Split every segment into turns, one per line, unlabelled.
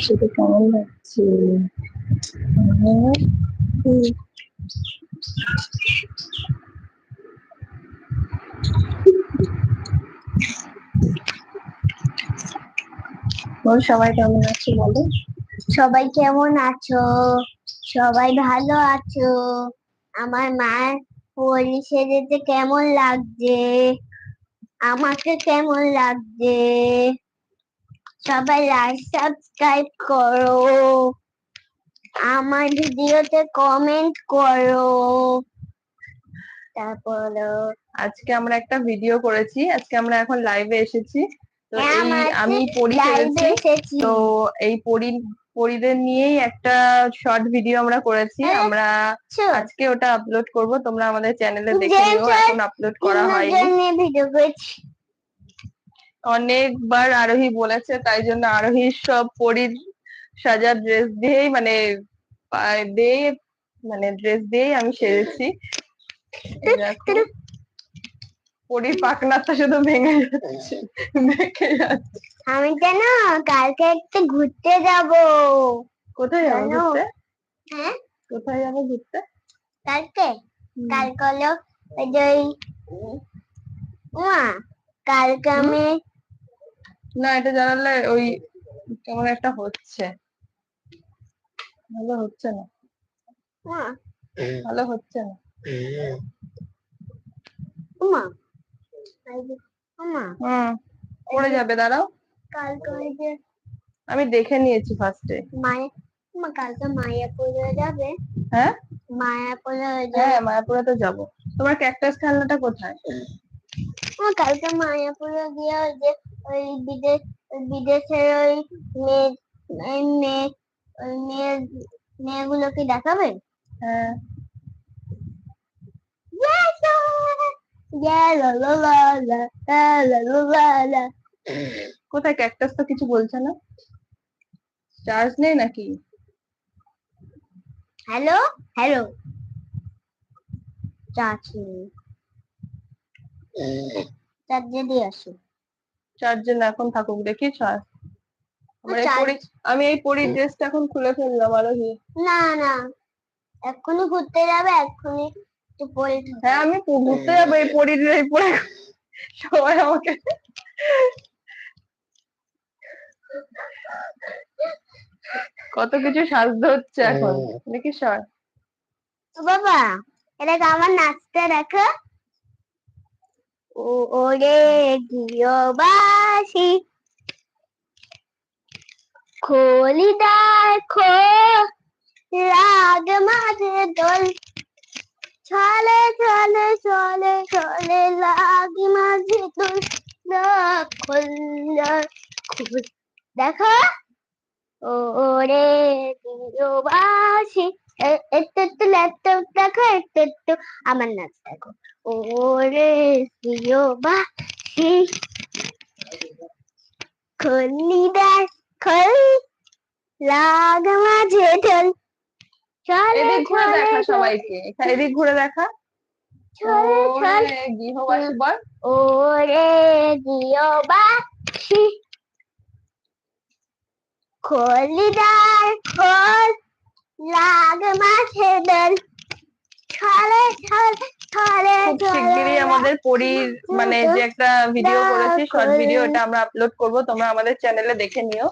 সাথে কেমন লাগছে সবাই কেমন আছে বলো?
সবাই কেমন আছো? সবাই ভালো আছো? আমার মায়ের পরি সেজেতে কেমন লাগছে? আমাকে কেমন লাগছে? সবাই লাইক সাবস্ক্রাইব করো। আমার ভিডিওতে কমেন্ট করো। তারপর
আজকে আমরা একটা ভিডিও করেছি আজকে আমরা এখন লাইভে এসেছি। তো
হ্যাঁ,
এই আমি পড়ি করেছি। তো এই পরি পরিদের নিয়েই একটা শর্ট ভিডিও আমরা করেছি।
হ্যাঁ,
আমরা আজকে ওটা আপলোড করব তোমরা আমাদের চ্যানেলে দেখে নিও। এখন আপলোড করা হয়নি।
ভিডিও করেছি।
অনেকবার আরোহী বলেছে তাই জন্য আরোহীর সব পরির সাজার ড্রেস দিয়েই মানে দিয়ে মানে ড্রেস দিয়েই আমি সেরেছি পরির পাকনাটা শুধু ভেঙে যাচ্ছে দেখে যাচ্ছে।
আমি জান কালকে একটু ঘুরতে যাব।
কোথায় যাব? ঘুরতে?
হ্যাঁ?
কোথায় যাব ঘুরতে?
কালকে? কালকে হলো ওই উম, কালকে আমি
না এটা জানালে ওই কেমন একটা হচ্ছে। ভালো হচ্ছে না। ভালো হচ্ছে না।
উমা। উমা।
পড়ে যাবে দাঁড়াও।
কালকে
আমি দেখে নিয়েছি ফার্স্টে
মায়া উমা কালকে মায়াপুরে যাবে।
হ্যাঁ?
মায়াপুরে
হ্যাঁ মায়াপুরে তো যাব। তোমার ক্যাকটাস খেলনাটা কোথায়?
কালকে মায়াপুরে গিয়ে যে ওই বিদেশ বিদেশের ওই মেয়ে মেয়ে ওই মেয়ে মেয়েগুলোকে দেখাবেন
হ্যাঁ। কোথায় ক্যাকটাস তো কিছু বলছে না? চার্জ নেই নাকি?
হ্যালো হ্যালো চার্জ নেই। চার্জে দিয়ে আসুন
চার্জে না এখন থাকুক দেখি এই পরি- আমি এই পরির ড্রেসটা এখন খুলে ফেললাম আরোহী
না না। এক্ষুনি ঘুরতে যাবে এক্ষুনি পরে
হ্যাঁ আমি ঘুরতে যাব এই পরির এই পরে সবাই আমাকে কত কিছু সাজতে হচ্ছে এখন দেখি সর
বাবা এটা আমার নাচতে দেখো। ওরে গৃহবাসী রাগ মাঝে দোল চলে চলে চলে চলে মাঝে দোল দেখো? ওরে গৃহবাসী একটু একটু ল্যাপটপ দেখো একটু একটু আমার নাচ দেখো। ওরে গৃহবাসী খলি দেখ খল লাগ মাঝে ঢোল। চলে
ঘুরে দেখা সবাইকে। এখানে এদিক ঘুরে দেখা।
চলে চলে
ওরে গৃহবাসী বল।
ওরে গৃহবাসী খলিদার খোল লাগ মাঝে দল ছলে ছলে ছলে
খুব শিগগিরই আমাদের পরির মানে যে একটা ভিডিও করেছি শর্ট ভিডিও এটা আমরা আপলোড করব। তোমরা আমাদের চ্যানেলে দেখে নিও।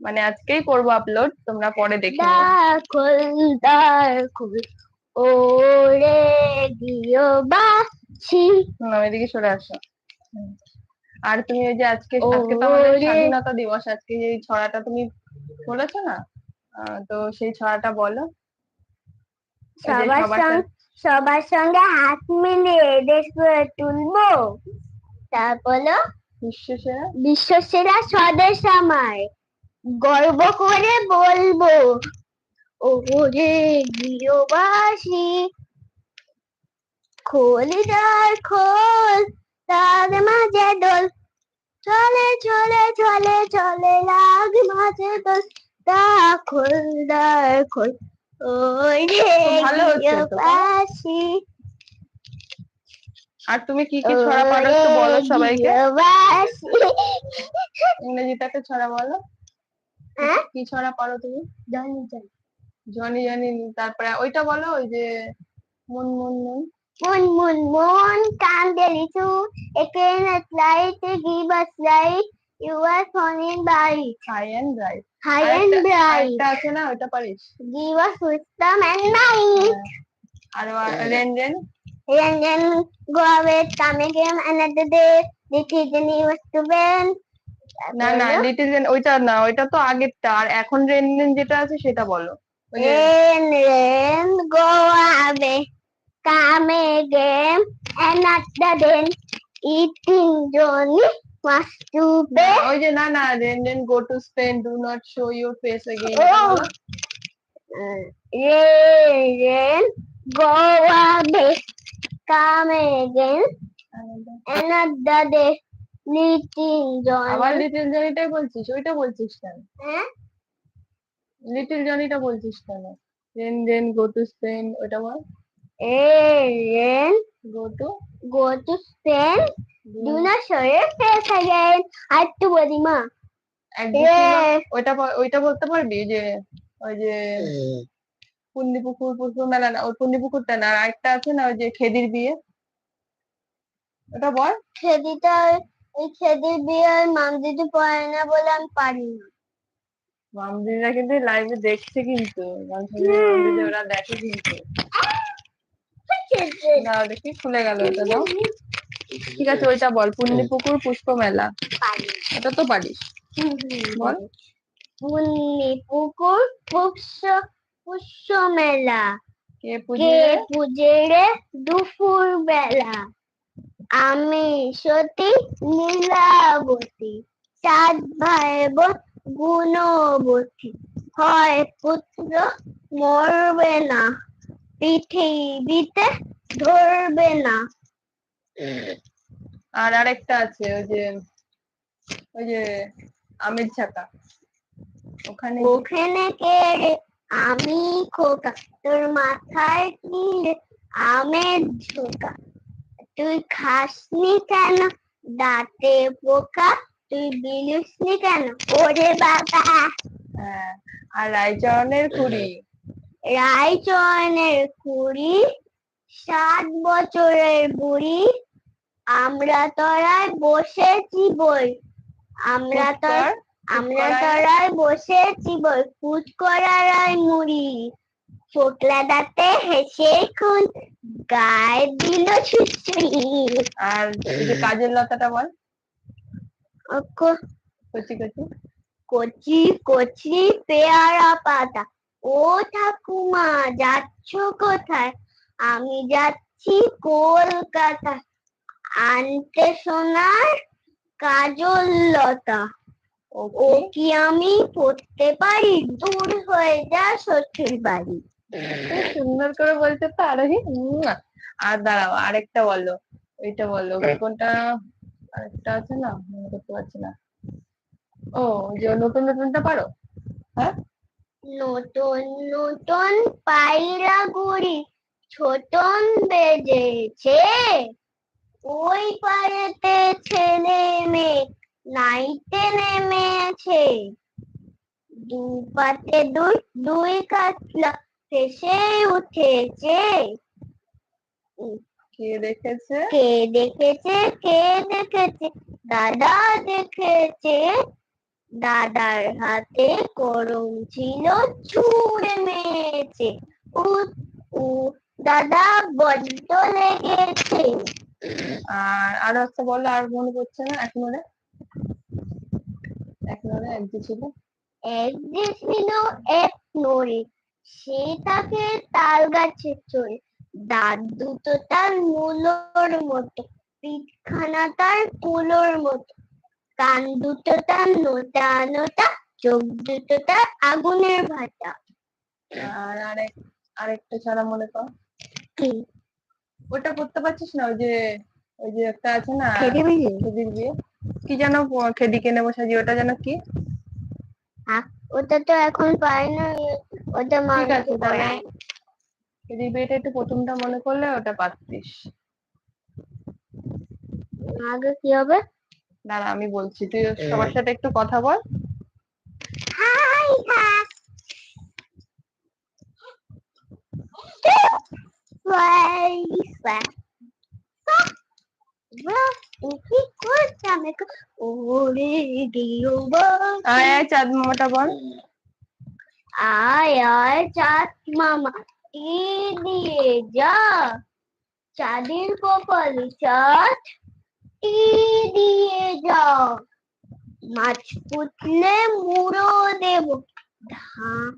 মানে আজকেই করব আপলোড তোমরা পরে দেখে নিও।
খোল দার খোল ওরে
হুম, এদিকে সরে আসো আর তুমি ওই যে আজকে আজকে তো আমাদের স্বাধীনতা দিবস আজকে যে এই ছড়াটা তুমি বলেছ না? তো সেই ছড়াটা বলো।
সবার সঙ্গে সবার সঙ্গে হাত মিলিয়ে দেশ গড়ে তুলবো। তারপর
বিশ্বসেরা।
বিশ্বসেরা স্বদেশ আমার গর্ব করে বলব। ওরে গৃহবাসী খোলিদার খোল তার মাঝে দোল। চলে চলে চলে চলে লাগ মাঝে দোল। তা খোলদার খোল। গৃহবাসী
আর তুমি কি কি ছড়া পারো একটু বলো সবাইকে ছড়া বলো
হ্যাঁ?
কি ছড়া পারো তুমি
জানি জানি।
জনি জানি তারপরে ওইটা বলো ওই যে মন মন মন
মন মন মন candle issue. Again at light, give us light. You are falling bright,
high and bright
high and bright.
একটা আছে না ওইটা পারিস
Give us wisdom and might.
R rain rain
And then go away, come again another day. This is the newest event.
না না little rain ওইটা না ওইটা তো আগেরটা আর এখন রেন রেন যেটা আছে সেটা বলো ওই যে
Rain, rain, go away, come again another must to pay.
ওই যে না না rain rain go to Spain do not show your face again
Oh. Rain, rain, go away, come again another day.
আবার
Johnny.
লিটিল জনিটাই বলছিস ওইটা বলছিস কেন
হ্যাঁ?
লিটিল জনিটা বলছিস কেন rain rain go to Spain ওইটা বল
Rain, rain,
go to
go to Spain. Do not show your face again. আর তো বলি মা Yes.
ওইটা ওইটা বলতে পারবি যে ওই যে পুন্ডি পুকুর মেলা না ওই পুন্ডি পুকুরটা না আর একটা আছে না ওই যে খেদির বিয়ে। ওটা বল।
খেদিটা এই খেদির বিয়ে মাম দিদি পড়ে না বলে আমি পারি না।
মামদিরা কিন্তু লাইভে দেখছে কিন্তু। মামদিদি ওরা দেখে কিন্তু। না দেখি খুলে গেল ওটা দাও। ঠিক আছে ওইটা বল পুন্ডি পুকুর পুষ্প মেলা ওটা তো পারিস বল।
পুন্নি পুকুর পুষ্প পুষ্প মেলা
কে পুজে
রে? দুপুর বেলা আমি সতী নীলাবতী। চাঁদ ভাই বোন গুণবতী। হয় পুত্র মরবে না। পৃথিবীতে ধরবে না।
আর আরেকটা আছে ওই যে ওই যে আমের ছাকা ওখানে
ওখানে কে রে আমি খোকা তোর মাথায় কি আমের ঝোকা। তুই খাসনি কেন? দাঁতে পোকা তুই বিলিসনি কেন? ওরে বাবা।
হ্যাঁ আর রায়চরণের কুড়ি।
রায়চরণের কুড়ি? সাত বছরের বুড়ি আমরা তরায় বসেছি বই আমরা তর আমরা তরায় বসেছি বই ফুট করার মুড়ি। ফোকলা দাঁতে হেসে খুন গায়ে দিল ছুচুরি
আর কাজের লতাটা বল। কচি কচি।
কচি কচি পেয়ারা পাতা। ও ঠাকুমা যাচ্ছ কোথায়? আমি যাচ্ছি কলকাতা। আনতে সোনার কাজল লতা
ও কি?
আমি পড়তে পারি? দূর হয়ে যা শ্বশুর বাড়ি।
সুন্দর করে বলছে তো আরোহী আর দাঁড়াও আরেকটা বলো। ওইটা বলো কোনটা? আরেকটা আছে না? মনে করতে পারছি না। ও ওই যে নতুন নতুনটা পারো? হ্যাঁ?
নতুন নতুন পায়রা গুড়ি। ছোটন বেজেছে ওই পাড়েতে ছেলে মেয়ে নাইতে নেমেছে। দু পাতে দুই দুই কাতলা ভেসে উঠেছে।
কে দেখেছে?
কে দেখেছে? কে দেখেছে? দাদা দেখেছে। দাদার হাতে করম ছিল ছুঁড়ে মেরেছে। উ উ দাদা বড্ড লেগেছে।
আর আরও একটা বলো আর মনে পড়ছে না? এক মনে এক মনে এক যে ছিল
এক যে ছিল এক নড়ে সে তাকে তাল গাছে চড়ে। দাঁত দুটো তার মূলোর মতো পিঠখানা তার কুলোর মতো। কান দুটো তার নোটা নোটা চোখ দুটো তার আগুনের ভাটা।
আর আরেক আরেকটা ছাড়া মনে কর। ওটা করতে পারছিস না? ওই যে ওই যে একটা আছে না খেদির বিয়ে কি যেন খেদি কেনে বসাজি ওটা যেন কি?
ওটা তো এখন পাই না ওটা মা
ঠিক আছে তাহলে খেদির বিয়েটা একটু প্রথমটা মনে করলে ওটা পারতিস।
আগে কি হবে?
দাঁড়া আমি বলছি তুই সবার সাথে একটু কথা বল।
হাই কি করতাম
আয় আয় চাঁদ মামাটা বল।
আয় আয় চাঁদ মামা দিয়ে যা। চাঁদের কপালে চাঁদ টি দিয়ে যা। মাছ পুতলে মুড়ো দেব ধান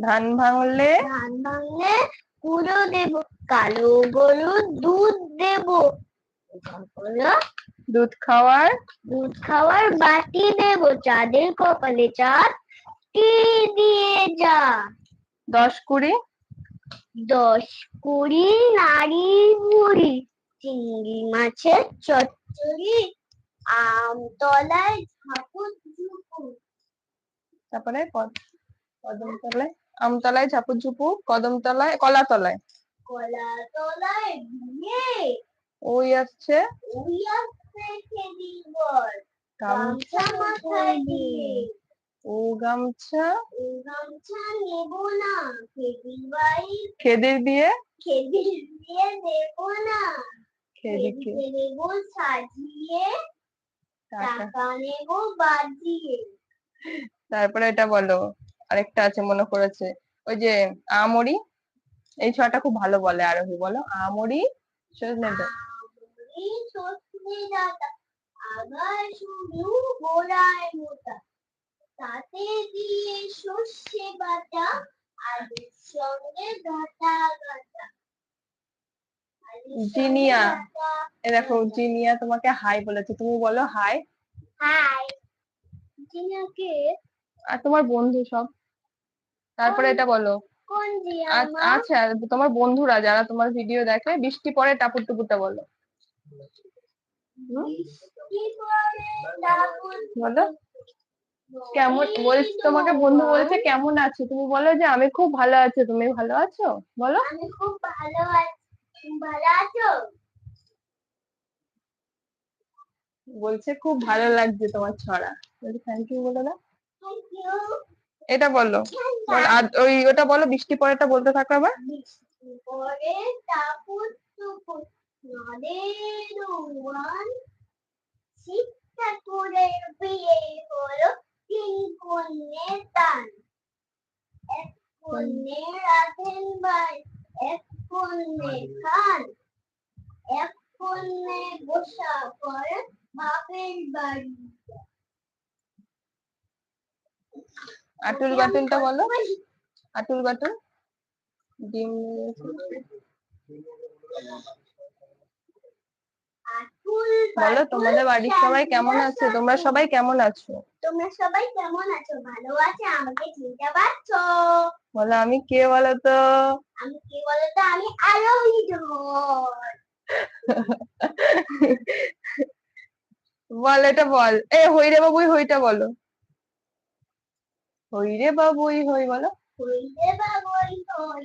ধান ভাঙলে?
ধান ভাঙলে কুড়ো দেব। কালো গরুর দুধ দেব।
দুধ খাওয়ার?
দুধ খাওয়ার বাটি দেব। চাঁদের কপালে চাঁদ টি দিয়ে যা।
দশ কুড়ি?
দশ কুড়ি নারী বুড়ি চিংড়ি মাছের চচ্চড়ি। আমতলায় ঝাপুর ঝুপুর
তারপরে ক- কদমতলায় আমতলায় ঝাপুর ঝুপু কদমতলায় কলাতলায়
কলা তলায় বিয়ে
ওই আসছে?
ওই আসছে খেদির গামছা মাথায় দিয়ে
ও গামছা?
এই গামছা নেব না খেদির বাড়ি
খেদির দিয়ে?
খেদির দিয়ে নেব না।
খেদিকে
খেদিতে নেব সাজিয়ে
টাকা
টাকা নেব বাজিয়ে।
তারপরে এটা বলো আরেকটা আছে মনে করেছে ওই যে আমরি এই ছটা খুব ভালো বলে আরোহী বলো। আমরি সজনে
তাতে দিয়ে সর্ষে বাটা আলুর সঙ্গে গাটা গাটা
জিনিয়া। এ দেখো জিনিয়া তোমাকে হাই বলেছে। তুমি বলো হাই
হাই জিনিয়াকে
আর তোমার বন্ধু সব। তারপরে এটা বলো? আচ্ছা তোমার বন্ধুরা যারা তোমার ভিডিও দেখে বৃষ্টি পরে টাপুর টুপুরটা বলো। বলো। কেমন বলছে তোমাকে বন্ধু বলেছে কেমন আছো? তুমি বলো যে আমি খুব ভালো আছি তুমি ভালো আছো? বলো।
আমি খুব ভালো আছি ভালো আছো?
বলছে খুব ভালো লাগছে তোমার ছড়া। থ্যাংক ইউ বলে দাও
থ্যাংক ইউ
এটা বলো। আর ওই ওটা বলো বৃষ্টি পরেটা বলতে থাকো আবার।
এক এক কন্যে খান এক কন্যে বসা করে বাপের বাড়ি।
আটুল বাটুলটা বলো। আটুল বাটুল। ডিম বলো তোমাদের বাড়ির সবাই কেমন আছে? তোমরা সবাই কেমন আছো?
তোমরা সবাই কেমন আছো? ভালো আছে? আমাকে চিনতে পারছ?
বলো আমি কে বলো তো
আমি কি বলতো? আমি আরোহী
বল এটা বল। এ হই রে বাবুই হইটা বলো। হই রে বাবুই হই বলো।
বাবই হই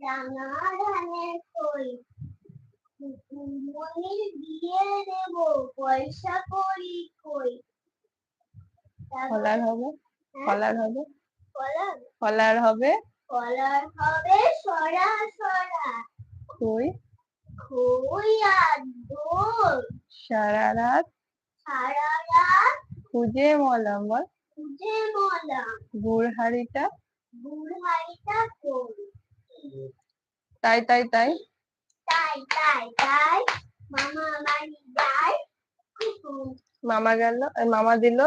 রাঙা ধানের কই মনির বিয়ে দেব পয়সা করি কই?
ফলার হবে ফলার হবে।
কলার?
হবে।
কলার হবে সরা সরা। আর দোল?
সারা রাত
সারা রাত
খুঁজে মলাম বল। গুড় হাড়িটা তাই তাই তাই?
তাই তাই তাই মামা বাড়ি যায়
মামা গেল মামা দিল?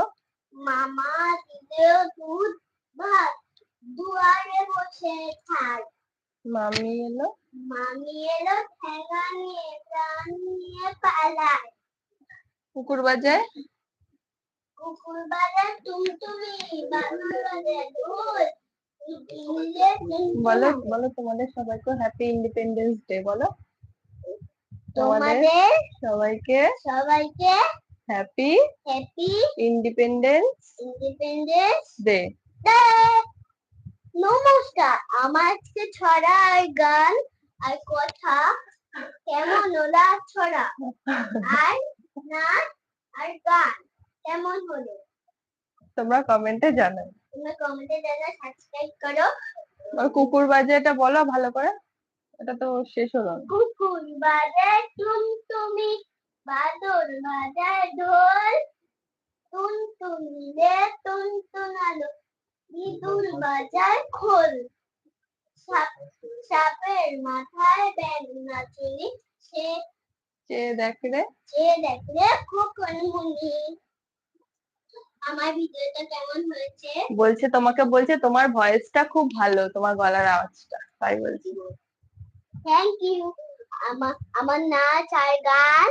মামা দিলেও দুধ ভাত দুয়ারে বসে খায়
মামি এলো?
মামি এলো ঠেঙা নিয়ে প্রাণ নিয়ে পালায়।
কুকুর বাজায়?
কুকুর বাজে টুমটুমি বানর বাজে ঢোল
বলো বলো তোমাদের সবাইকে হ্যাপি ইন্ডিপেন্ডেন্স ডে বলো। তোমাদের সবাইকে
সবাইকে
happy
happy
independence
independence
day
day নমস্কার আমার আজকে ছড়া আর গান আর কথা কেমন ওলা ছড়া? আর নাচ আর গান। কেমন হলো?
তোমরা কমেন্টে জানাও।
তোমরা কমেন্টে জানা সাবস্ক্রাইব করো।
আর কুকুর বাজে এটা বলো ভালো করে। এটা তো শেষ হলো না।
কুকুর বাজায় টুনটুমি বাদর বাজায় ঢোল। টুনটুনি রে টুনটুনালো ইঁদুর বাজায় খোল। সাপ- সাপের মাথায় ব্যাগ নাচুনি সে
যে দেখ রে
যে দেখলে খোকন মুনি আমার ভিডিওটা কেমন হয়েছে?
বলছে তোমাকে বলছে তোমার ভয়েসটা খুব ভালো তোমার গলার আওয়াজটা তাই বলছি।
থ্যাংক ইউ আমার আমার নাচ আর গান।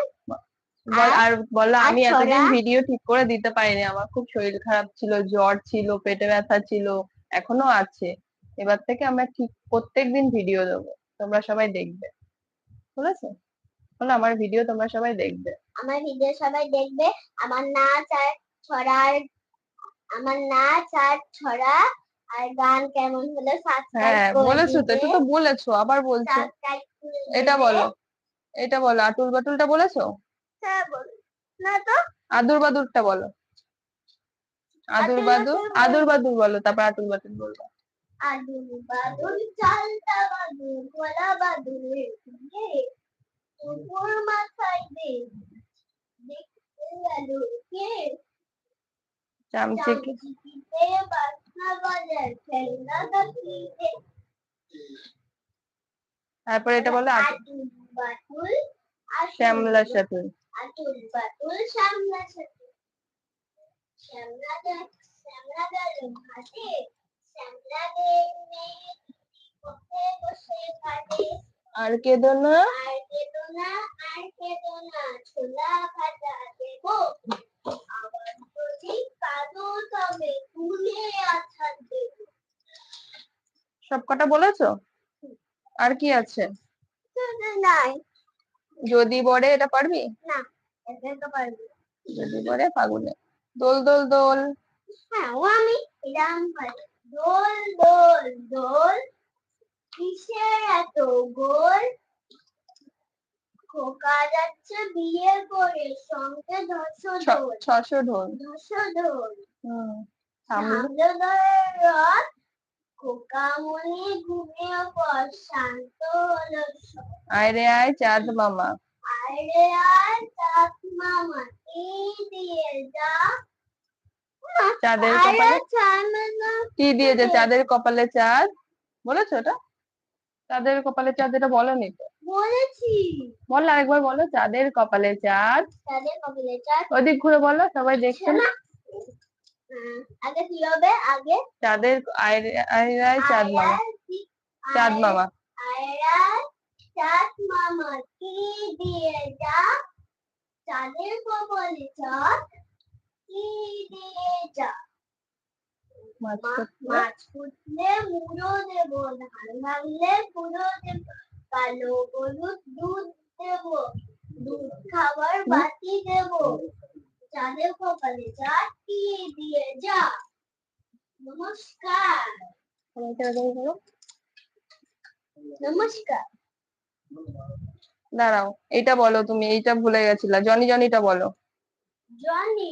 বল
আর-
বলো আমি এতদিন ভিডিও ঠিক করে দিতে পারিনি আমার খুব শরীর খারাপ ছিল জ্বর ছিল পেটে ব্যথা ছিল এখনও আছে। এবার থেকে আমরা ঠিক প্রত্যেকদিন ভিডিও দেবো তোমরা সবাই দেখবে। বুঝেছ বলো আমার ভিডিও তোমরা সবাই দেখবে।
আমার ভিডিও সবাই দেখবে আমার নাচ আর ছড়ার আমার নাচ আর ছড়া আর গান কেমন হলো সাবস্ক্রাইব
হ্যাঁ বলেছ তো এটা তো বলেছ আবার বলছো। এটা বলো এটা বলো আতুল বাটুলটা বলেছ?
হ্যাঁ বলো। না তো?
আদুর বাদুরটা বলো। আদুর বাদুর
বাদুর
আদুর বাদুর বলো তারপর আতুল বাটুল বলব।
আদুর বাদুর চালটা বাদুর বাদুরের সঙ্গে উপর মাথায় দে দেখতে গেল কে
চামচিকে তারপর এটা বলো শ্যামলা
ঘাটে
আর কেঁদো না।
আর কেদো না আর কেদো না ছোলা ভাজা দেবো। আবার যদি কাঁদো তবে তুলে আছা দেবো
সব কটা বলেছ? আর কি আছে?
নাই।
যদি বড়ে এটা পারবি?
না এটা তো
যদি বড়ে ফাগুনে। দোল দোল দোল।
হ্যাঁ ও আমি এটা পারি। দোল দোল দোল। কিসের এত গোল? খোকা যাচ্ছে বিয়ে করে সঙ্গে ধস দোল।
ছশো ঢোল।
ধস
হুম সামনে
সামনে। রথ। খোকা ঘুমিয়ে পর শান্ত হলো
আয় রে আয় চাঁদ মামা।
আর চাঁদ মামা এই দিয়ে যা?
চাঁদের কপালে কি দিয়েছে চাঁদের কপালে চাঁদ। বলেছ ওটা চাঁদের কপালে চাঁদ এটা বলনি তো?
বলেছি।
বলো আরেকবার বলো চাঁদের কপালে চাঁদ।
তাদের কপালে চাঁদ।
ওদিক ঘুরে বলো সবাই দেখছে না?
আগে কি হবে? আগে?
চাঁদের আয় আয় চাঁদ মামা। চাঁদ মামা।
আয়রার চাঁদ মামা কি দিয়ে যা? চাঁদের কপালে চাঁদ কি দিয়ে যা?
মাছ
ফুটলে মুড়ো দেব ধান ভাঙলে পুরো দেব কালো হলুদ দুধ দেব দুধ খাবার বাটি দেব। চাঁদের কপালে চাঁদ কি দিয়ে যা নমস্কার। নমস্কার
দাঁড়াও এইটা বলো তুমি এইটা ভুলে গেছিলা জনি জনিটা বলো
Johnny,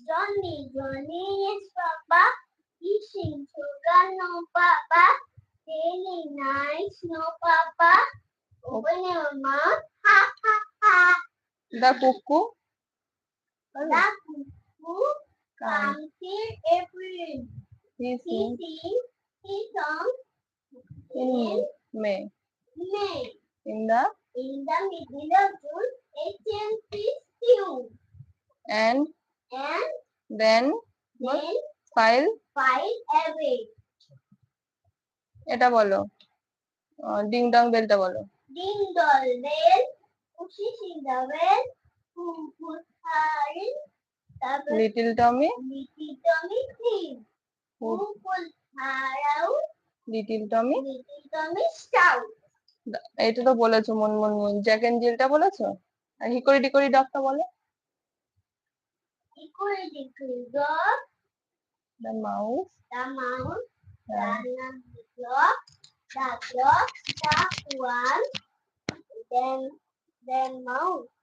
Johnny, Johnny, yes, Papa. Eating sugar, no, Papa. Daily nice, no, Papa. Open your mouth, ha, ha, ha.
দা কুকু
The cuckoo comes here every he sings his song in
May
May.
In the
In the middle of June, HMC stew.
and
And
then
then
file
file away.
এটা বলো ding dong বেলটা বলো
Ding dong bell, pushes in the bell,
little Tommy little Tommy. এটা তো বলেছ মন মন মন জ্যাক এন্ড জিলটা বলেছ আর হিকরি টিকরি ডগটা বলো
Equal equal dog,
the mouse
clock, the clock, one, then then mouse.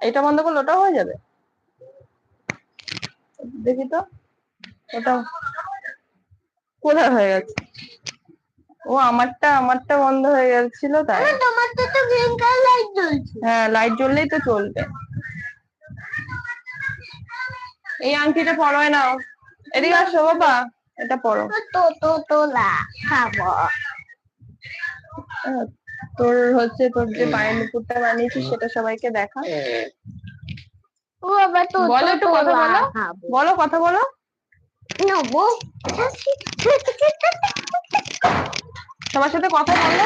এটা বন্ধ করলে ওটাও হয়ে যাবে। দেখি তো ওটা কোথায় হয়ে গেছে। ও আমারটা আমারটা বন্ধ হয়ে গেছিল তাই।
না, তো তো গ্রিন কালার লাইট জ্বলছে।
হ্যাঁ লাইট জ্বললেই তো চলবে। এই আংটিটা পরোয় নাও এদিকে আসো বাবা এটা পরো।
তো তো তোলা খাব।
আহ, তোর হচ্ছে তোর যে পায়ের নুপুরটা বানিয়েছিস সেটা সবাইকে দেখা।
ও আবার তো
বলো একটু কথা বলো। বলো। কথা বলো।
নেব
সবার সাথে কথা বলো।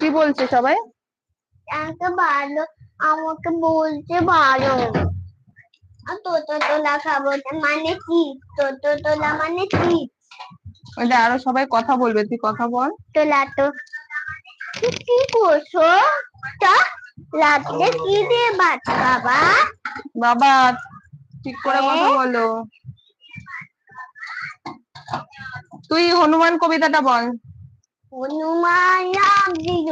কি বলছে সবাই?
আমাকে ভালো আমাকে বলছে ভালো আর তোতো তোলা খাব মানে কি? তোতো তোলা মানে কি?
ওই যে আরও সবাই কথা বলবে তুই কথা বল।
তো কি কি করছ? তা রাত্রে কি দিয়ে ভাত খাবা?
বাবা ঠিক করে কথা বলো। তুই হনুমান কবিতাটা বল।
হনুমান রাম দিল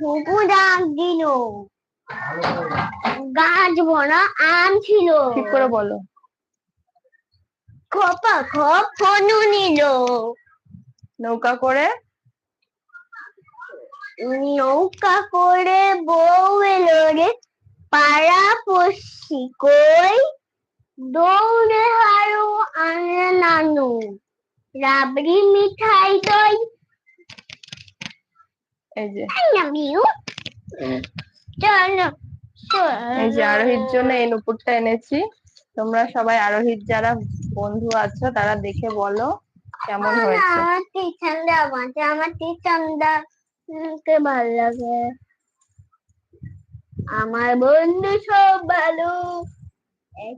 কুকু ডাক দিল গাছ ভরা আম ছিল।
ঠিক করে বলো।
খোপা খোপ হনু নিল।
নৌকা করে?
নৌকা করে বউ এলো রে পাড়া পড়ছি কই? দৌড়ে হারু আনে নানু রাবড়ি মিঠাই দই।
এই যে।
চলো।
এই যে আরোহীর জন্য এই নুপুরটা এনেছি। তোমরা সবাই আরোহীর যারা বন্ধু আছো তারা দেখে বলো কেমন হয়েছে।
আমার টিচানদা আমাকে আমার টিচানদা কে ভালো লাগে? আমার বন্ধু সব ভালো।
এই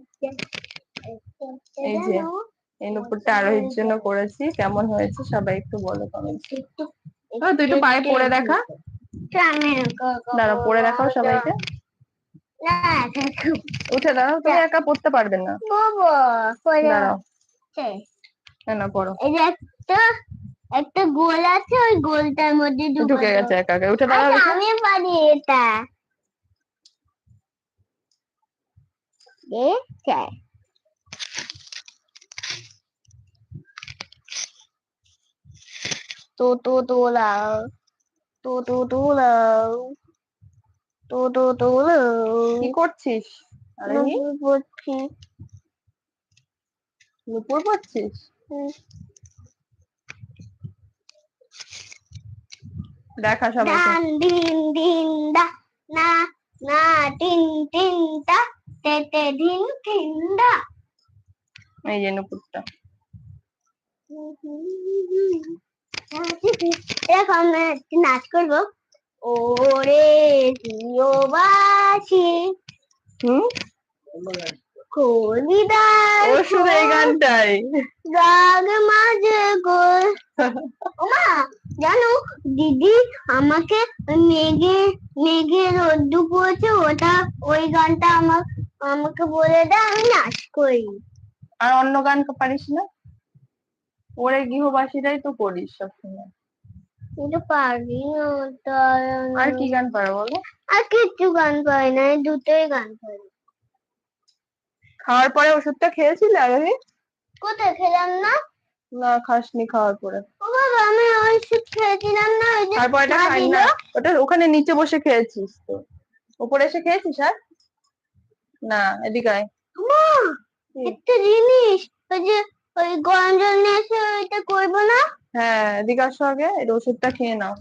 যে। এই নুপুরটা আরোহীর জন্য করেছি কেমন হয়েছে সবাই একটু বলো কমেন্ট তুই একটু পায়ে পরে দেখা। দাঁড়া পরে দেখাও সবাইকে। উঠে দাঁড়াও তুমি একা পড়তে পারবে না। দাঁড়াও। না না পড়ো।
একটা একটা গোল আছে ওই গোলটার মধ্যে
ঢুকে গেছে একা একা। উঠে দাঁড়াও
আচ্ছা। আমি পারি এটা। চাই তো তো তোলাও তো তো তোলাও তো তো তোলাও
কি করছিস নুপুর পড়ছিস? দেখা সবাইকে।
ডান দিন দিন দা না না তিন তিন দা তে তে দিন তিন দা।
এই যে নুপুরটা।
একটু নাচ করব। ওরে প্রিয়বাসি।
হুম?
কবিদার
ও শুধু এই গানটাই।
রাগ মাঝে ওমা জানো দিদি আমাকে মেঘে মেঘে রোদ্দু পড়েছে ওটা ওই গানটা আমার আমাকে বলে দে আমি নাচ করি।
আর অন্য গান পারিস না? ওরে গৃহবাসীরাই তো করিস সবসময়।
কিন্তু পারি
আর কি গান পারো বলো
আর কিচ্ছু গান পারি না এই দুটোই গান পারি
খাওয়ার পরে ওষুধটা খেয়েছিলে আরোহী
কোথায় খেলাম না
না খাসনি খাওয়ার পরে
ও বাবা আমি ওষুধ খেয়েছিলাম না ওই যে
তারপর এটা খাই না ওটা ওখানে নিচে বসে খেয়েছিস তো উপরে এসে খেয়েছিস আর না এদিকে আয়
মা? একটা জিনিস ওই যে ওই গরম জল নিয়ে এসে ওইটা করব না
হ্যাঁ এদিকে আসো আগে এই ওষুধটা খেয়ে নাও।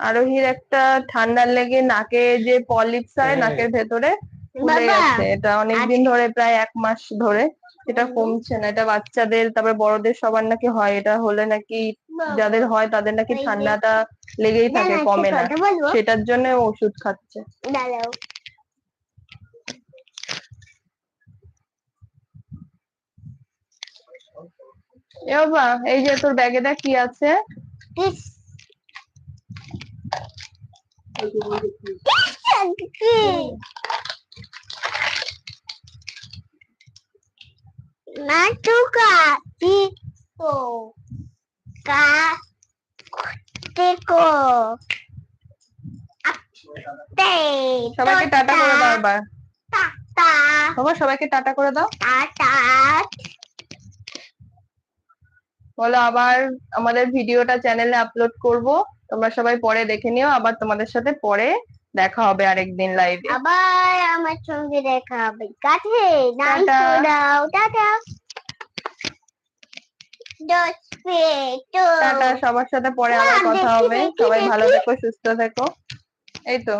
আরোহীর একটা ঠান্ডা লেগে নাকে যে পলিপস হয় নাকের ভেতরে ফুলে গেছে। এটা অনেকদিন ধরে প্রায় এক মাস ধরে। এটা কমছে না এটা বাচ্চাদের তারপরে বড়দের সবার নাকি হয়। এটা হলে নাকি যাদের হয় তাদের নাকি ঠান্ডাটা লেগেই থাকে কমে না। সেটার জন্য ওষুধ খাচ্ছে।
দাঁড়াও।
এ এই যে তোর ব্যাগেটা কি আছে।
ইস। কি Matuka
সবাইকে টাটা করে দাও এবার। বাবা সবাইকে টাটা করে দাও।
Tata
বলো আবার আমাদের ভিডিওটা চ্যানেলে আপলোড করব। তোমরা সবাই পরে দেখে নিও। আবার তোমাদের সাথে পরে দেখা হবে আরেকদিন লাইভে
আবার আমার সঙ্গে দেখা হবে। কাছে দাও টাটা।
টাটা সবার সাথে পরে আবার কথা হবে। সবাই ভালো থেকো সুস্থ থেকো। এই তো।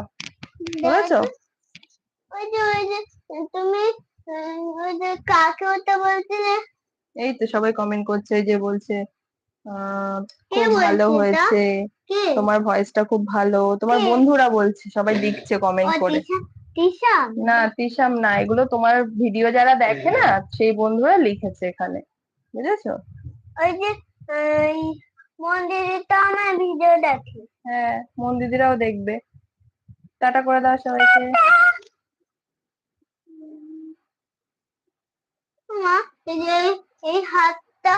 বুঝেছ
তুমি কাকে ওটা বলছিলে?
এই তো সবাই কমেন্ট করছে যে বলছে খুব ভালো হয়েছে। তোমার ভয়েসটা খুব ভালো। তোমার বন্ধুরা বলছে সবাই লিখছে কমেন্ট করে। না তিশাম না এগুলো তোমার ভিডিও যারা দেখে না সেই বন্ধুরা লিখেছে এখানে। বুঝেছ?
ওই যে মন্দিরে তো আমার ভিডিও দেখে।
হ্যাঁ মন দিদিরাও দেখবে। টাটা করে দাও সবাইকে।
মা এই হাতটা